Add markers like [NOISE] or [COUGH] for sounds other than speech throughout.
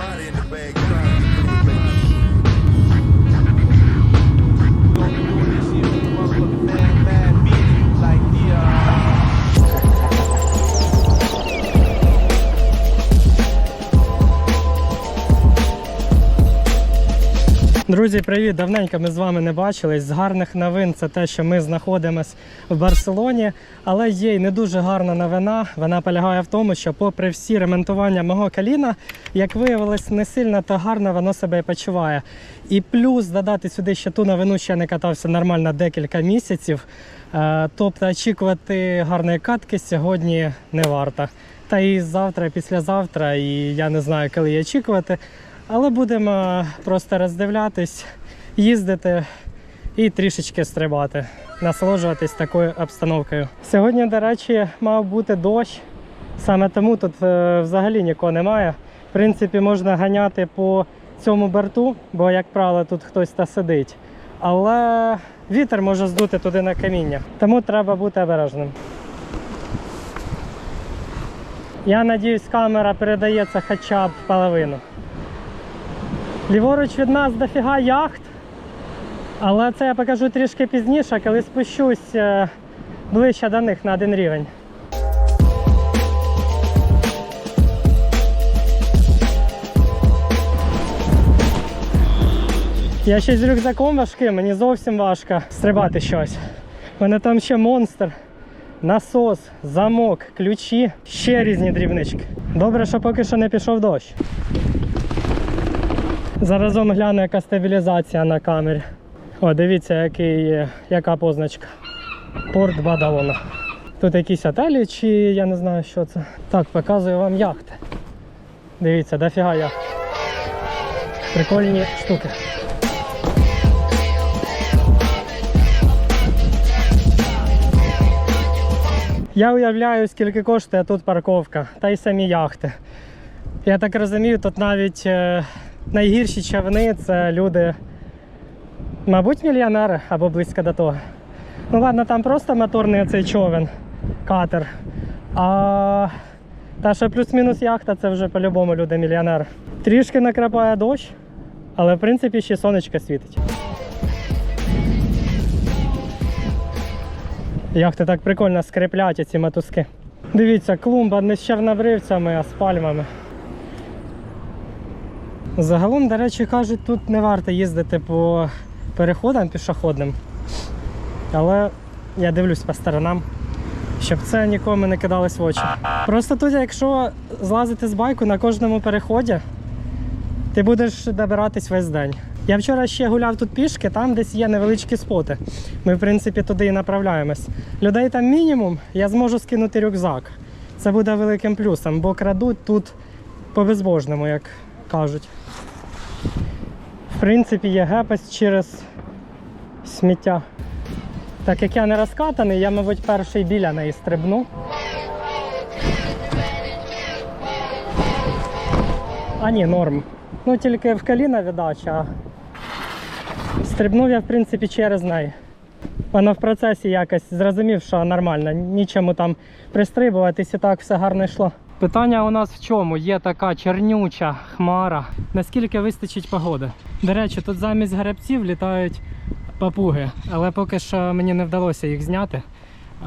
body in the bag, Друзі, привіт! Давненько ми з вами не бачились. З гарних новин це те, що ми знаходимося в Барселоні. Але є й не дуже гарна новина. Вона полягає в тому, що, попри всі ремонтування мого коліна, як виявилось, не сильно та гарно воно себе і почуває. І плюс додати сюди ще ту новину, що я не катався нормально декілька місяців. Е, Тобто очікувати гарної катки сьогодні не варто. Та і завтра, і післязавтра, і я не знаю, коли її очікувати. Але будемо просто роздивлятись, їздити і трішечки стрибати, насолоджуватись такою обстановкою. Сьогодні, до речі, мав бути дощ, саме тому тут е, взагалі нікого немає. В принципі, можна ганяти по цьому борту, бо, як правило, тут хтось та сидить. Але вітер може здути туди на каміння, тому треба бути обережним. Я надіюсь, камера передається хоча б половину. Ліворуч від нас дофіга яхт, але це я покажу трішки пізніше, коли спущусь е, ближче до них на один рівень. Я ще з рюкзаком важким, мені зовсім важко стрибати щось. У мене там ще монстр, насос, замок, ключі, ще різні дрібнички. Добре, що поки що не пішов дощ. Заразом гляну, яка стабілізація на камері. О, дивіться, який, яка позначка. Порт Бадалона. Тут якісь отелі, чи я не знаю, що це. Так, показую вам яхти. Дивіться, дофіга яхт. Прикольні штуки. Я уявляю, скільки коштує тут парковка, та й самі яхти. Я так розумію, тут навіть е, найгірші човни це люди, мабуть, мільйонери або близько до того. Ну ладно, там просто моторний цей човен, катер. А та що плюс-мінус яхта, це вже по-любому люди мільйонери. Трішки накрапає дощ, але в принципі ще сонечко світить. Яхти так прикольно скріплять ці мотузки. Дивіться, клумба не з чорнобривцями, а з пальмами. Загалом, до речі, кажуть, тут не варто їздити по переходам пішохідним. Але я дивлюсь по сторонам, щоб це нікому не кидалось в очі. Просто тут, якщо злазити з байку на кожному переході, ти будеш добиратись весь день. Я вчора ще гуляв тут пішки, там десь є невеличкі споти. Ми, в принципі, туди і направляємось. Людей там мінімум, я зможу скинути рюкзак. Це буде великим плюсом, бо крадуть тут по-безбожному, як кажуть. В принципі, є гепець через сміття. Так як я не розкатаний, я, мабуть, перший біля неї стрибну. А ні, норм. Ну тільки в коліна віддача. Стрибнув я, в принципі, через неї. Вона в процесі якось зрозумів, що нормально, нічому там пристрибуватись і так все гарно йшло. Питання у нас в чому? Є така чернюча хмара. Наскільки вистачить погоди? До речі, тут замість гребців літають папуги, але поки що мені не вдалося їх зняти.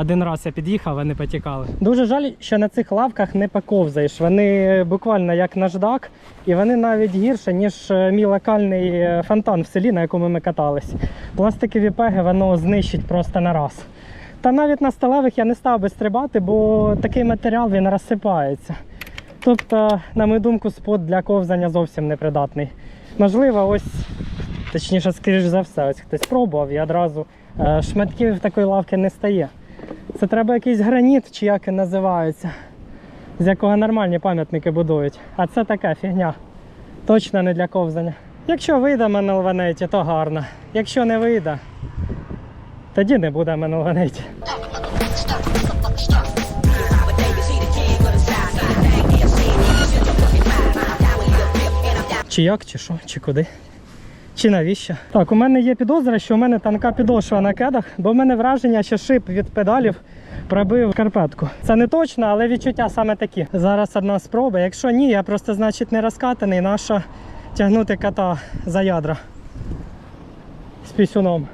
Один раз я під'їхав, вони потікали. Дуже жаль, що на цих лавках не поковзаєш. Вони буквально як наждак, і вони навіть гірше, ніж е, мій локальний е, фонтан в селі, на якому ми катались. Пластикові пеги воно знищить просто на раз. Та навіть на сталевих я не став би стрибати, бо такий матеріал він розсипається. Тобто, на мою думку, спот для ковзання зовсім непридатний. Можливо, ось, точніше, скоріш за все, ось хтось пробував і одразу е, шматків такої лавки не стає. Це треба якийсь граніт, чи як він називається, з якого нормальні пам'ятники будують. А це така фігня. Точно не для ковзання. Якщо вийде мене то гарно. Якщо не вийде, тоді не буде мене Чи як, чи що, чи куди? Чи навіщо? Так, у мене є підозра, що у мене тонка підошва на кедах, бо в мене враження, що шип від педалів пробив карпетку. Це не точно, але відчуття саме такі. Зараз одна спроба. Якщо ні, я просто значить не розкатаний, нащо тягнути кота за ядра з пісюном.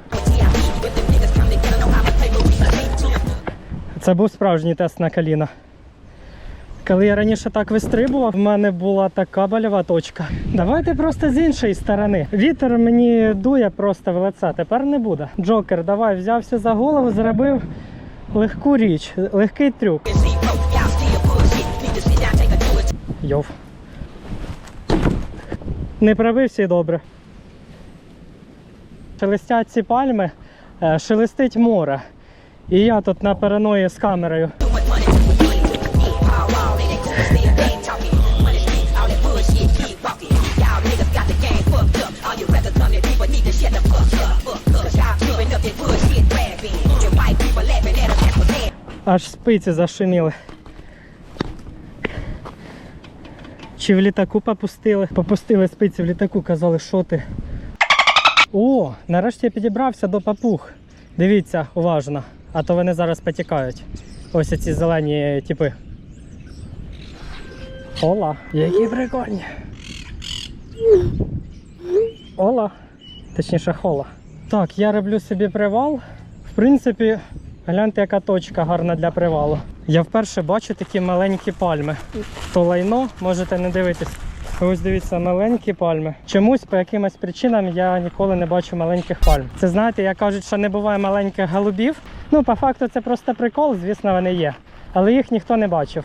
Це був справжній тест на коліна. Коли я раніше так вистрибував, в мене була така больова точка. Давайте просто з іншої сторони. Вітер мені дує просто в лице. Тепер не буде. Джокер, давай, взявся за голову, зробив легку річ, легкий трюк. Йов. Не пробився і добре. Шелестять ці пальми, е, шелестить море. І я тут на переної з камерою. Аж спиці зашуміли. Чи в літаку попустили? Попустили спиці в літаку, казали, що ти. О, нарешті я підібрався до папуг. Дивіться, уважно, а то вони зараз потікають. Ось ці зелені типи. Ола, які прикольні. Ола. Точніше, хола. Так, я роблю собі привал. В принципі, гляньте, яка точка гарна для привалу. Я вперше бачу такі маленькі пальми. То лайно, можете не дивитись. Ось дивіться, маленькі пальми. Чомусь по якимось причинам я ніколи не бачу маленьких пальм. Це знаєте, як кажуть, що не буває маленьких голубів. Ну, по факту, це просто прикол, звісно, вони є. Але їх ніхто не бачив.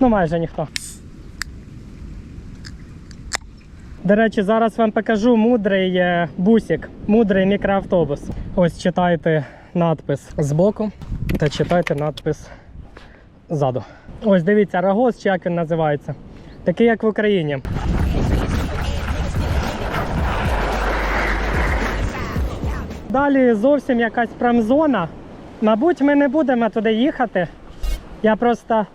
Ну, майже ніхто. До речі, зараз вам покажу мудрий е, бусик, мудрий мікроавтобус. Ось читайте надпис збоку та читайте надпис ззаду. Ось дивіться, рогоз, чи як він називається. Такий, як в Україні. Далі зовсім якась промзона. Мабуть, ми не будемо туди їхати. Я просто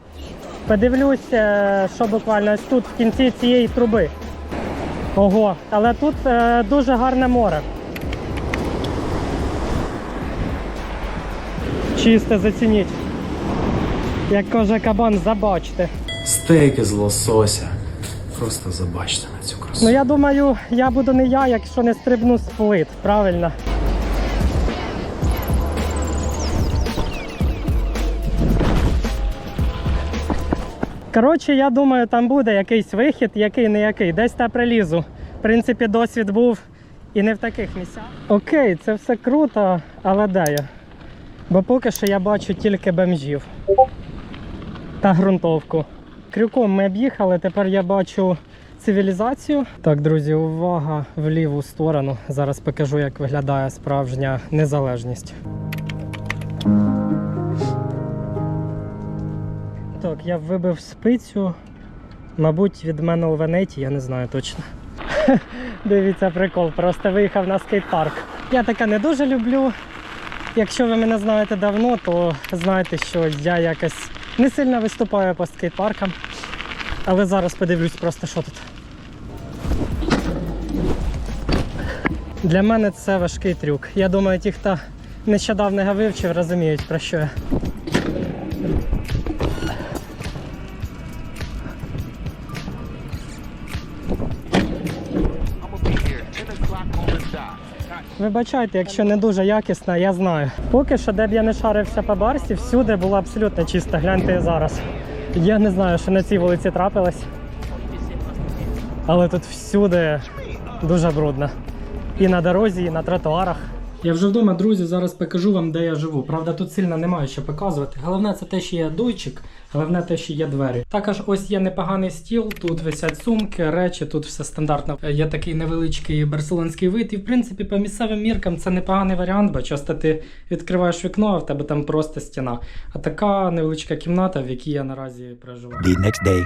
подивлюсь, е, що буквально ось тут в кінці цієї труби. Ого, але тут е, дуже гарне море. Чисте зацініть. Як каже кабан, забачте. Стейки з лосося. Просто забачте на цю красу. Ну я думаю, я буду не я, якщо не стрибну з плит, правильно. Коротше, я думаю, там буде якийсь вихід, який не який. Десь та прилізу. В принципі, досвід був і не в таких місцях. Окей, це все круто, але де я? Бо поки що я бачу тільки бомжів та ґрунтовку. Крюком ми об'їхали, тепер я бачу цивілізацію. Так, друзі, увага в ліву сторону. Зараз покажу, як виглядає справжня незалежність. Так, я вибив спицю. Мабуть, від мене у Венеті, я не знаю точно. [LAUGHS] Дивіться, прикол, просто виїхав на скейт-парк. Я таке не дуже люблю. Якщо ви мене знаєте давно, то знаєте, що я якось не сильно виступаю по скейт-паркам. Але зараз подивлюсь просто, що тут. Для мене це важкий трюк. Я думаю, ті, хто нещодавно його вивчив, розуміють про що я. Вибачайте, якщо не дуже якісна, я знаю. Поки що, де б я не шарився по барсі, всюди було абсолютно чисто. Гляньте зараз. Я не знаю, що на цій вулиці трапилось. Але тут всюди дуже брудно. І на дорозі, і на тротуарах. Я вже вдома, друзі, зараз покажу вам, де я живу. Правда, тут сильно немає що показувати. Головне це те, що є дуйчик, головне те, що є двері. Також ось є непоганий стіл, тут висять сумки, речі, тут все стандартно. Є такий невеличкий барселонський вид. І в принципі, по місцевим міркам це непоганий варіант, бо часто ти відкриваєш вікно, а в тебе там просто стіна. А така невеличка кімната, в якій я наразі проживаю. the next day.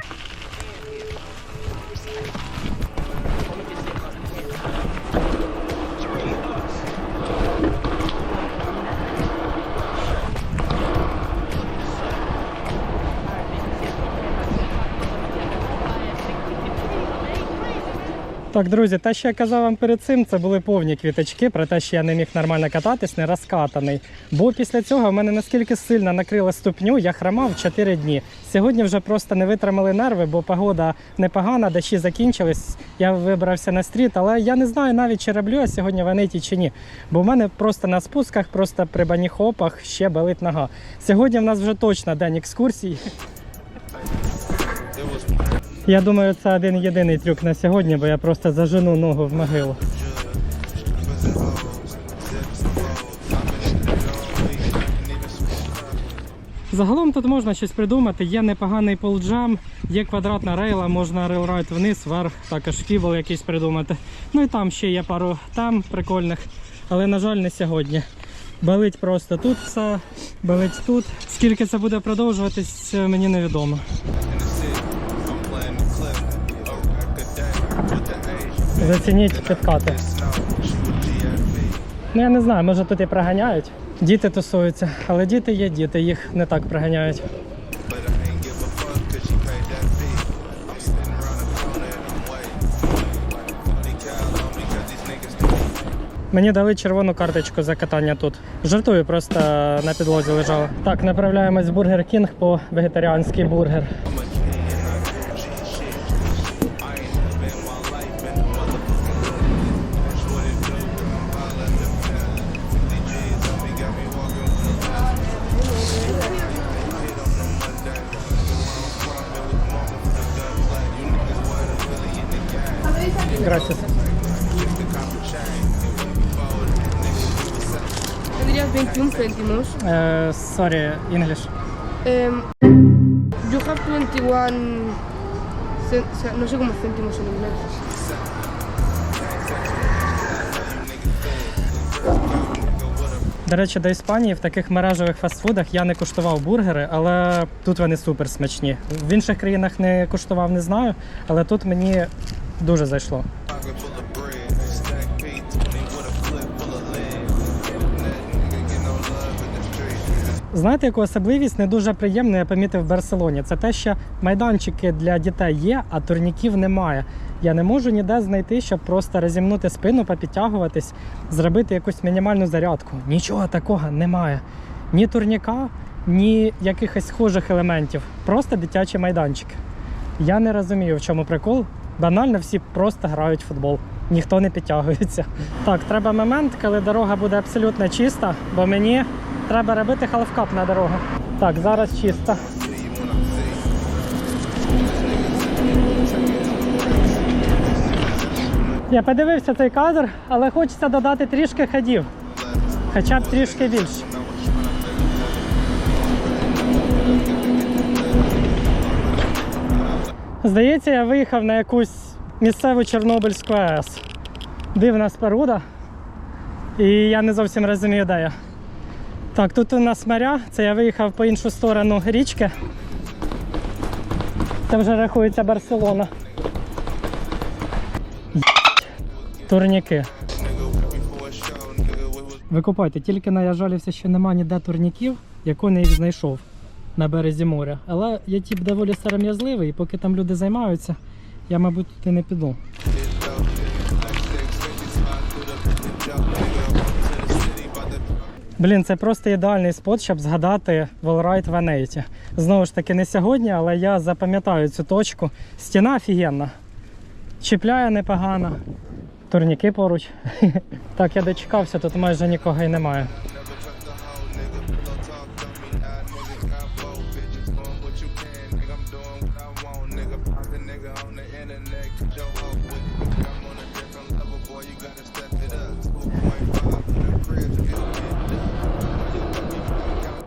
Так, друзі, те, що я казав вам перед цим, це були повні квіточки про те, що я не міг нормально кататись, не розкатаний. Бо після цього в мене наскільки сильно накрила ступню, я хромав 4 дні. Сьогодні вже просто не витримали нерви, бо погода непогана, дощі закінчились. Я вибрався на стріт, але я не знаю навіть, чи роблю я сьогодні в Аниті чи ні. Бо в мене просто на спусках, просто при баніхопах ще болить нога. Сьогодні в нас вже точно день екскурсій. Я думаю, це один єдиний трюк на сьогодні, бо я просто зажену ногу в могилу. Загалом тут можна щось придумати. Є непоганий полджам, є квадратна рейла, можна рейлрайд вниз, вверх, також фібл якийсь придумати. Ну і там ще є пару там прикольних, але на жаль, не сьогодні. Болить просто тут все, болить тут. Скільки це буде продовжуватись, мені невідомо. Зацініть підкати. Ну я не знаю, може тут і приганяють. Діти тусуються, але діти є діти, їх не так приганяють. Мені дали червону карточку за катання тут. Жартую, просто на підлозі лежала. Так, направляємось в Бургер Кінг по вегетаріанський бургер. Uh, sorry, English. Um, you have 21. cen- o sea, no sé cómo céntimos en inglés. До речі, до Іспанії в таких мережевих фастфудах я не куштував бургери, але тут вони супер смачні. В інших країнах не куштував, не знаю, але тут мені дуже зайшло. Знаєте, яку особливість не дуже приємну я помітив в Барселоні. Це те, що майданчики для дітей є, а турніків немає. Я не можу ніде знайти, щоб просто розімнути спину, попідтягуватись, зробити якусь мінімальну зарядку. Нічого такого немає. Ні турніка, ні якихось схожих елементів. Просто дитячі майданчики. Я не розумію, в чому прикол. Банально всі просто грають в футбол. Ніхто не підтягується. Так, треба момент, коли дорога буде абсолютно чиста, бо мені треба робити халфкап на дорогу. Так, зараз чисто. Я подивився цей кадр, але хочеться додати трішки ходів. Хоча б трішки більше. Здається, я виїхав на якусь місцеву Чорнобильську АЕС. Дивна споруда. І я не зовсім розумію, де я. Так, тут у нас моря, це я виїхав по іншу сторону річки. Це вже рахується Барселона. Турніки. Викупайте, тільки на я жалівся, що нема ніде турніків, яку не їх знайшов на березі моря. Але я тип доволі сором'язливий, і поки там люди займаються, я, мабуть, туди не піду. Блін, це просто ідеальний спот, щоб згадати Wellride в Анейті. Знову ж таки, не сьогодні, але я запам'ятаю цю точку. Стіна офігенна. Чіпляє непогано. Турніки поруч. [LAUGHS] так, я дочекався, тут майже нікого і немає.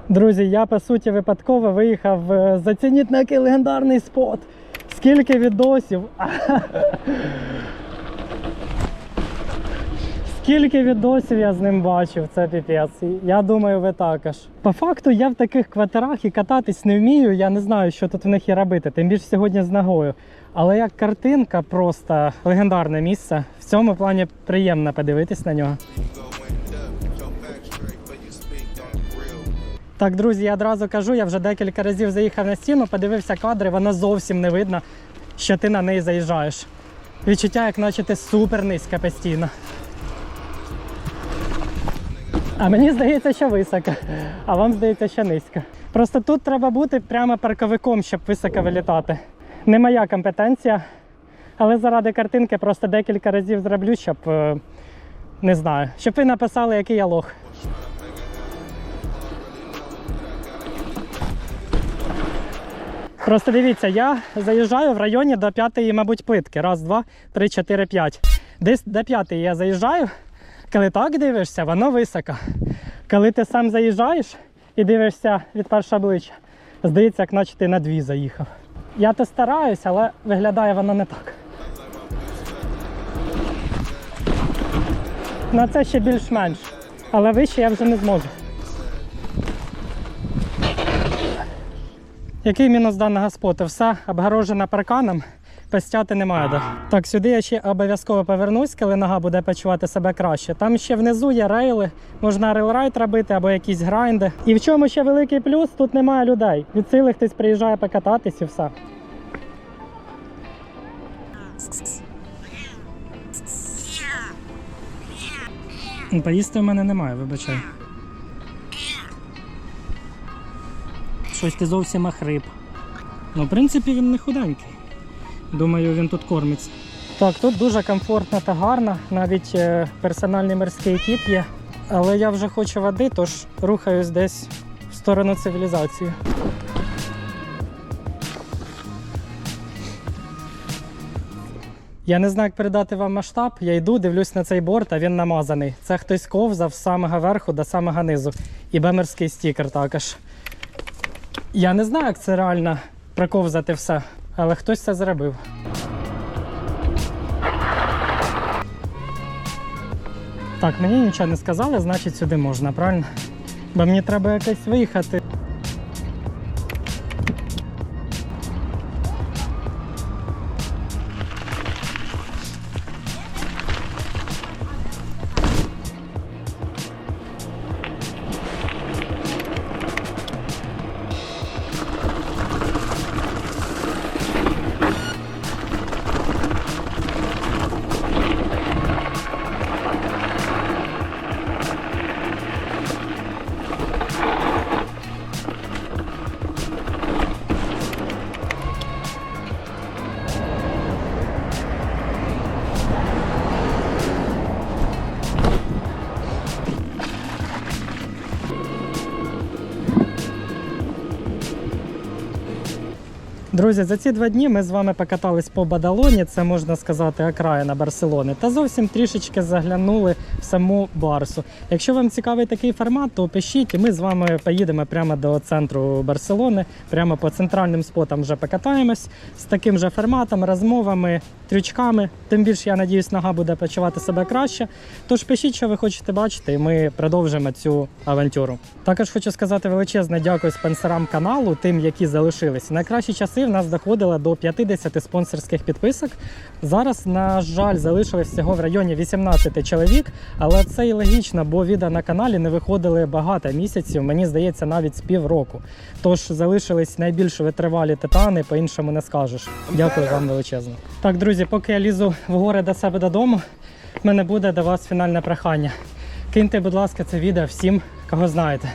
Друзі, я по суті випадково виїхав е, зацініть на який легендарний спот. Скільки відосів. Скільки відосів я з ним бачив, це піпець. Я думаю, ви також. По факту я в таких квартирах і кататись не вмію. Я не знаю, що тут в них і робити, тим більше сьогодні з ногою. Але як картинка, просто легендарне місце. В цьому плані приємно подивитись на нього. Так, друзі, я одразу кажу, я вже декілька разів заїхав на стіну, подивився кадри, воно зовсім не видно, що ти на неї заїжджаєш. Відчуття, як наче ти супер низька постійно. А мені здається, що високо, а вам здається, що низько. Просто тут треба бути прямо парковиком, щоб високо вилітати. Не моя компетенція, але заради картинки просто декілька разів зроблю, щоб е, не знаю, щоб ви написали, який я лох. Просто дивіться, я заїжджаю в районі до п'ятої, мабуть, плитки. Раз, два, три, чотири, п'ять. Десь до п'ятої я заїжджаю. Коли так дивишся, воно високо. Коли ти сам заїжджаєш і дивишся від першого обличчя, здається, як наче ти на дві заїхав. Я то стараюсь, але виглядає воно не так. На це ще більш-менш. Але вище я вже не зможу. Який мінус даного споту? Все обгорожено парканом, пестяти немає де. Так, сюди я ще обов'язково повернусь, коли нога буде почувати себе краще. Там ще внизу є рейли, можна рейлрайд робити або якісь грайнди. І в чому ще великий плюс, тут немає людей. Від сили хтось приїжджає покататись і все. Ну, Поїсти в мене немає, вибачай. Щось ти зовсім охрип. Ну, в принципі, він не худенький. Думаю, він тут кормиться. Так, тут дуже комфортно та гарно. Навіть е, персональний морський кіт є. Але я вже хочу води, тож рухаюсь десь в сторону цивілізації. Я не знаю, як передати вам масштаб. Я йду, дивлюсь на цей борт, а він намазаний. Це хтось ковзав з самого верху до самого низу. І бемерський стікер також. Я не знаю, як це реально проковзати все, але хтось це зробив. Так, мені нічого не сказали, значить сюди можна, правильно? Бо мені треба якось виїхати. Друзі, за ці два дні ми з вами покатались по Бадалоні, це можна сказати окраїна Барселони, та зовсім трішечки заглянули в саму Барсу. Якщо вам цікавий такий формат, то пишіть, і ми з вами поїдемо прямо до центру Барселони, прямо по центральним спотам вже покатаємось з таким же форматом, розмовами, трючками. Тим більше, я надіюсь, нога буде почувати себе краще. Тож пишіть, що ви хочете бачити, і ми продовжимо цю авантюру. Також хочу сказати величезне дякую спонсорам каналу, тим, які залишились. Найкращі часи в нас доходило до 50 спонсорських підписок. Зараз, на жаль, залишилось всього в районі 18 чоловік, але це і логічно, бо відео на каналі не виходили багато місяців, мені здається, навіть з півроку. Тож залишились найбільш витривалі титани, по-іншому не скажеш. Дякую вам величезно. Так, друзі, поки я лізу в гори до себе додому, в мене буде до вас фінальне прохання. Киньте, будь ласка, це відео всім, кого знаєте.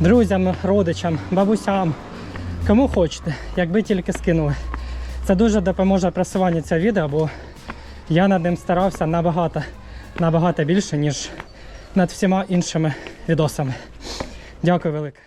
Друзям, родичам, бабусям, кому хочете, якби тільки скинули. Це дуже допоможе просуванню цього відео, бо я над ним старався набагато, набагато більше, ніж над всіма іншими відосами. Дякую велике.